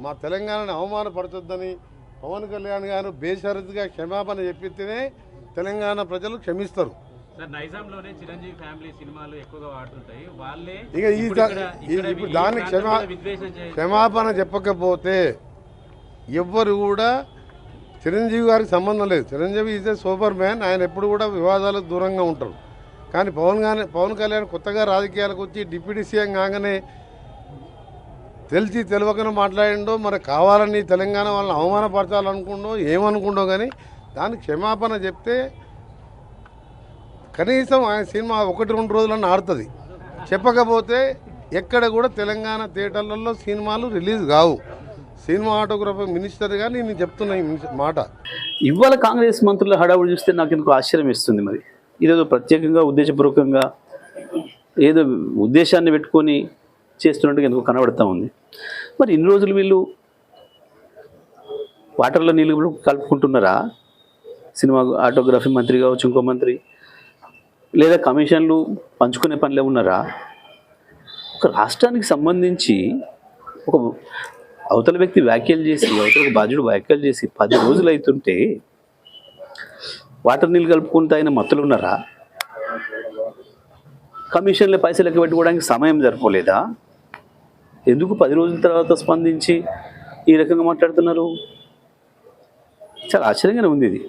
మా తెలంగాణని అవమానపరచొద్దని పవన్ కళ్యాణ్ గారు బేషరతుగా క్షమాపణ చెప్పితేనే తెలంగాణ ప్రజలు క్షమిస్తారు. ఇక ఈ ఇప్పుడు దా- ఇక్కడ- ఈ- ఇక్కడ ఇప్పుడు ఈ దానికి ప్రాంతం క్షమా క్షమాపణ చెప్పకపోతే ఎవ్వరు కూడా చిరంజీవి గారికి సంబంధం లేదు. Chiranjeevi is a superman ఆయన ఎప్పుడు కూడా వివాదాలకు దూరంగా ఉంటారు. కానీ పవన్ పవన్ కళ్యాణ్ కొత్తగా రాజకీయాలకు వచ్చి డిప్యూటీ సీఎం కాగానే తెలిసి తెలియకనే మాట్లాడిండో మరి కావాలని తెలంగాణ వాళ్ళని అవమానపరచాలనుకుండో ఏమనుకుండో కానీ దానికి క్షమాపణ చెప్తే కనీసం ఆయన సినిమా ఒకటి రెండు రోజులన్నా ఆడుతుంది. చెప్పకపోతే ఎక్కడ కూడా తెలంగాణ థియేటర్లలో సినిమాలు రిలీజ్ కావు. సినిమా ఆటోగ్రఫీ కానీ నేను చెప్తున్నా ఈ మాట. ఇవాళ కాంగ్రెస్ మంత్రుల హడావుడి చూస్తే నాకు ఎందుకు ఆశ్చర్యం ఇస్తుంది మరి. ఇదేదో ప్రత్యేకంగా ఉద్దేశపూర్వకంగా ఏదో ఉద్దేశాన్ని పెట్టుకొని చేస్తున్నట్టుగా ఎందుకు కనబడతా ఉంది. మరి ఇన్ని రోజులు వీళ్ళు వాటర్లో నీళ్ళు కలుపుకుంటున్నారా? సినిమా ఆటోగ్రఫీ మంత్రి కావచ్చు ఇంకో మంత్రి. లేదా కమిషన్లు పంచుకునే పనిలో ఉన్నారా? ఒక రాష్ట్రానికి సంబంధించి ఒక అవతల వ్యక్తి వ్యాఖ్యలు చేసి అవతల బాధ్యుడు వ్యాఖ్యలు చేసి పది రోజులు అవుతుంటే వాటర్ నీళ్ళు కలుపుకుంటూ ఆయన మత్తులు ఉన్నారా? కమిషన్ల పైసలు ఎక్కబెట్టుకోవడానికి సమయం సరిపోలేదా ఎందుకు పది రోజుల తర్వాత స్పందించి ఈ రకంగా మాట్లాడుతున్నారు? చాలా ఆశ్చర్యంగానే ఉంది ఇది.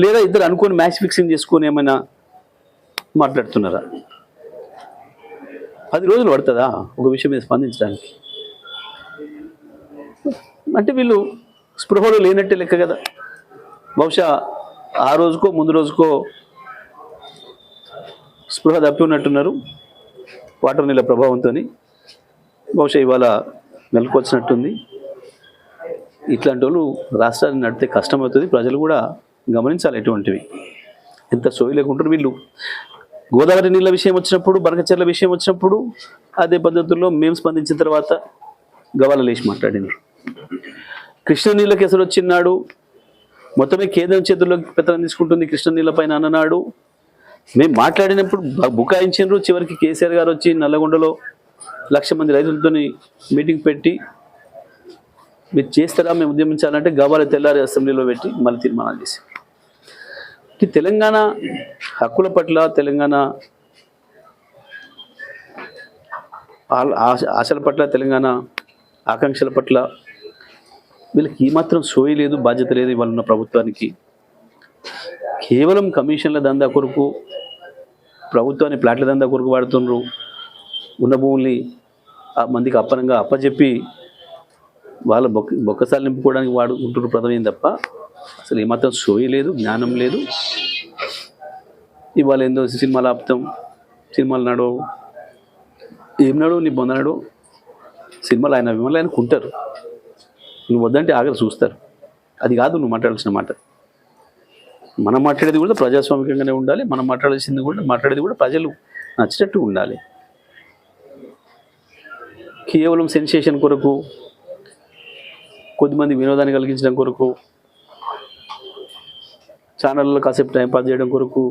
లేదా ఇద్దరు అనుకొని మ్యాచ్ ఫిక్సింగ్ చేసుకొని ఏమైనా మాట్లాడుతున్నారా? పది రోజులు పడుతుందా ఒక విషయం మీద స్పందించడానికి? అంటే వీళ్ళు స్పృహలో లేనట్టే లెక్క కదా. బహుశా ఆ రోజుకో ముందు రోజుకో స్పృహ తప్పి ఉన్నట్టున్నారు. వాటర్ నీళ్ళ ప్రభావంతో బహుశా ఇవాళ నెలకొచ్చినట్టుంది. ఇట్లాంటి వాళ్ళు రాష్ట్రాన్ని నడితే కష్టమవుతుంది. ప్రజలు కూడా గమనించాలి ఎటువంటివి. ఎంత సోయి లేకుంటారు వీళ్ళు. గోదావరి నీళ్ళ విషయం వచ్చినప్పుడు బనకచెర్ల విషయం వచ్చినప్పుడు అదే పద్ధతుల్లో మేము స్పందించిన తర్వాత గవాల లేచి మాట్లాడినారు. కృష్ణ నీళ్ళ కేసులు వచ్చినాడు. మొత్తమే కేంద్రం చేతుల్లో పెత్తనం తీసుకుంటుంది కృష్ణ నీళ్ళ పైన అన్ననాడు. మేము మాట్లాడినప్పుడు బ- బుకాయించారు చివరికి కేసీఆర్ గారు వచ్చి నల్లగొండలో లక్ష మంది రైతులతో మీటింగ్ పెట్టి మీరు చేస్తారా మేము ఉద్యమించాలంటే గవాల తెల్లారి అసెంబ్లీలో పెట్టి మళ్ళీ తీర్మానాలు చేసి. తెలంగాణ హక్కుల పట్ల తెలంగాణ ఆశ- ఆశల పట్ల తెలంగాణ ఆకాంక్షల పట్ల వీళ్ళకి ఏమాత్రం సోయి లేదు బాధ్యత లేదు ఇవాళ ఉన్న ప్రభుత్వానికి. కేవలం కమిషన్ల దందా కొరకు ప్రభుత్వాన్ని ప్లాట్ల దందా కొరకు వాడుతున్నారు ఉన్న భూముల్ని ఆ మందికి అప్పనంగా అప్పచెప్పి వాళ్ళ బొక్క బొక్కసాలు నింపుకోవడానికి వాడుకుంటున్న ప్రధానం తప్ప అసలు ఏమాత్రం సోయి లేదు జ్ఞానం లేదు. ఇవాళ ఏందో సినిమాలు ఆపుతాం సినిమాలు నడవు ఏం నడవు నీ పొందనడు సినిమాలు ఆయన విమలు ఆయన కుంటారు. నువ్వు వద్దంటే ఆగలు చూస్తారు. అది కాదు నువ్వు మాట్లాడాల్సిన మాట. మనం మాట్లాడేది కూడా ప్రజాస్వామికంగానే ఉండాలి మనం మాట్లాడాల్సింది కూడా మాట్లాడేది కూడా ప్రజలు నచ్చినట్టు ఉండాలి. కేవలం సెన్సేషన్ కొరకు కొద్దిమంది వినోదాన్ని కలిగించడం కొరకు ఛానళ్ళలో కాసేపు టైంపాస్ చేయడం కొరకు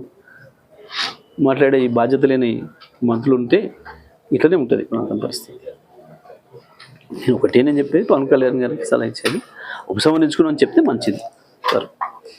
మాట్లాడే ఈ బాధ్యత లేని మంత్రులు ఉంటే ఇట్లనే ఉంటుంది ప్రాంతం పరిస్థితి. నేను ఒకటే నేను చెప్పేది పవన్ కళ్యాణ్ గారికి సలహా ఇచ్చేది. ఉపసంహరించుకుని చెప్తే మంచిది. సార్.